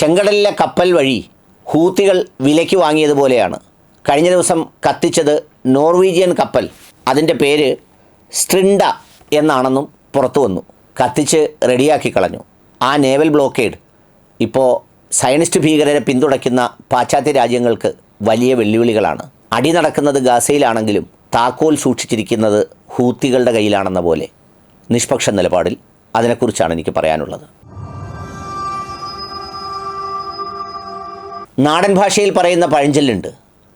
ചെങ്കടലിലെ കപ്പൽ വഴി ഹൂത്തികൾ വിലയ്ക്ക് വാങ്ങിയതുപോലെയാണ് കഴിഞ്ഞ ദിവസം കത്തിച്ചത് നോർവീജിയൻ കപ്പൽ. അതിന്റെ പേര് സ്ട്രിൻഡ എന്നാണെന്നും പുറത്തു വന്നു. കത്തിച്ച് റെഡിയാക്കി കളഞ്ഞു. ആ നേവൽ ബ്ലോക്കേഡ് ഇപ്പോൾ സയനിസ്റ്റ് ഭീകരരെ പിന്തുണയ്ക്കുന്ന പാശ്ചാത്യ രാജ്യങ്ങൾക്ക് വലിയ വെല്ലുവിളികളാണ്. അടി നടക്കുന്നത് ഗാസയിലാണെങ്കിലും താക്കോൽ സൂക്ഷിച്ചിരിക്കുന്നത് ഹൂത്തികളുടെ കയ്യിലാണെന്ന പോലെ. നിഷ്പക്ഷ നിലപാടിൽ അതിനെക്കുറിച്ചാണ് എനിക്ക് പറയാനുള്ളത്. നാടൻ ഭാഷയിൽ പറയുന്ന പഴഞ്ചൊല്ലുണ്ട്.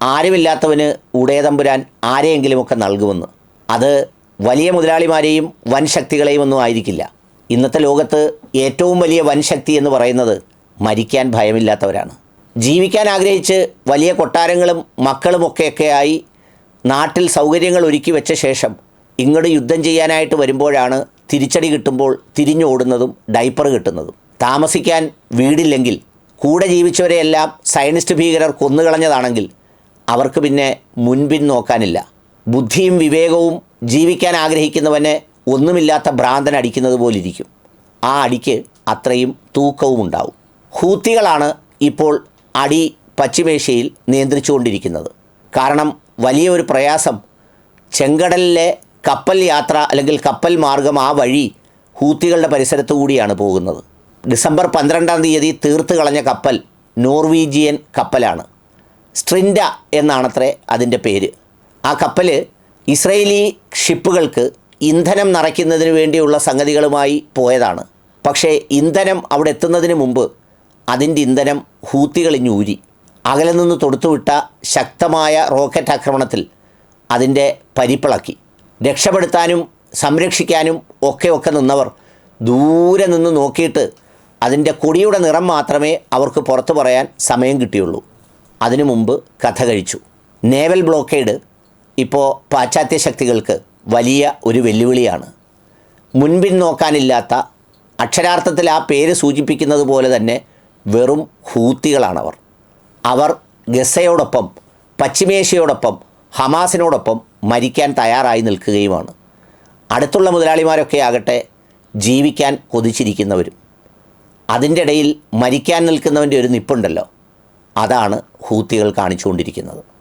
ആരുമില്ലാത്തവന് ഉടയതമ്പുരാൻ ആരെയെങ്കിലുമൊക്കെ നൽകുമെന്ന്. അത് വലിയ മുതലാളിമാരെയും വൻശക്തികളെയും ഒന്നും ആയിരിക്കില്ല. ഇന്നത്തെ ലോകത്ത് ഏറ്റവും വലിയ വൻശക്തി എന്ന് പറയുന്നത് മരിക്കാൻ ഭയമില്ലാത്തവരാണ്. ജീവിക്കാൻ ആഗ്രഹിച്ച് വലിയ കൊട്ടാരങ്ങളും മക്കളുമൊക്കെയൊക്കെയായി നാട്ടിൽ സൗകര്യങ്ങൾ ഒരുക്കി വെച്ച ശേഷം ഇങ്ങോട്ട് യുദ്ധം ചെയ്യാനായിട്ട് വരുമ്പോഴാണ് തിരിച്ചടി കിട്ടുമ്പോൾ തിരിഞ്ഞോടുന്നതും ഡൈപ്പർ കിട്ടുന്നതും. താമസിക്കാൻ വീടില്ലെങ്കിൽ കൂടെ ജീവിച്ചവരെയെല്ലാം സയനിസ്റ്റ് ഭീകരർ കൊന്നുകളഞ്ഞതാണെങ്കിൽ അവർക്ക് പിന്നെ മുൻപിൻ നോക്കാനില്ല. ബുദ്ധിയും വിവേകവും ജീവിക്കാൻ ആഗ്രഹിക്കുന്നവനെ ഒന്നുമില്ലാത്ത ഭ്രാന്തൻ അടിക്കുന്നത് പോലിരിക്കും. ആ അടിക്ക് അത്രയും തൂക്കവും ഉണ്ടാവും ഹൂത്തികളാണ് ഇപ്പോൾ അടി പശ്ചിമേഷ്യയിൽ നിയന്ത്രിച്ചുകൊണ്ടിരിക്കുന്നത്. കാരണം വലിയ ഒരു പ്രയാസം ചെങ്കടലിലെ കപ്പൽ യാത്ര അല്ലെങ്കിൽ കപ്പൽ മാർഗം ആ വഴി ഹൂത്തികളുടെ പരിസരത്തു കൂടിയാണ് പോകുന്നത്. ഡിസംബർ പന്ത്രണ്ടാം തീയതി തീർത്ത് കളഞ്ഞ കപ്പൽ നോർവീജിയൻ കപ്പലാണ്. സ്ട്രിൻഡ എന്നാണത്രേ അതിന്റെ പേര്. ആ കപ്പൽ ഇസ്രയേലി ഷിപ്പുകൾക്ക് ഇന്ധനം നിറയ്ക്കുന്നതിന് വേണ്ടിയുള്ള സംഗതികളുമായി പോയതാണ്. പക്ഷേ ഇന്ധനം അവിടെ എത്തുന്നതിന് മുമ്പ് അതിന്റെ ഇന്ധനം ഹൂത്തികളിഞ്ഞൂരി അകലെ നിന്ന് തൊടുത്തുവിട്ട ശക്തമായ റോക്കറ്റ് ആക്രമണത്തിൽ അതിന്റെ പരിപ്പിളക്കി. രക്ഷപ്പെടുത്താനും സംരക്ഷിക്കാനും ഒക്കെ ഒക്കെ നിന്നവർ ദൂരെ നിന്ന് നോക്കിയിട്ട് അതിന്റെ കൊടിയുടെ നിറം മാത്രമേ അവർക്ക് പുറത്തു പറയാൻ സമയം കിട്ടിയുള്ളൂ. അതിനു മുമ്പ് കഥ കഴിച്ചു. നേവൽ ബ്ലോക്കേഡ് ഇപ്പോൾ പാശ്ചാത്യ ശക്തികൾക്ക് വലിയ ഒരു വെല്ലുവിളിയാണ്. മുൻപിൻ നോക്കാനില്ലാത്ത അക്ഷരാർത്ഥത്തിൽ ആ പേര് സൂചിപ്പിക്കുന്നത് പോലെ തന്നെ വെറും ഹൂത്തികളാണവർ. അവർ ഗസയോടൊപ്പം പശ്ചിമേഷ്യയോടൊപ്പം ഹമാസിനോടൊപ്പം മരിക്കാൻ തയ്യാറായി നിൽക്കുകയുമാണ്. അടുത്തുള്ള മുതലാളിമാരൊക്കെ ആകട്ടെ ജീവിക്കാൻ കൊതിച്ചിരിക്കുന്നവരും. അതിന്റെ ഇടയിൽ മരിക്കാൻ നിൽക്കുന്നവന്റെ ഒരു നിപ്പുണ്ടല്ലോ. അതാണ് ഹൂത്തികൾ കാണിച്ചുകൊണ്ടിരിക്കുന്നത്.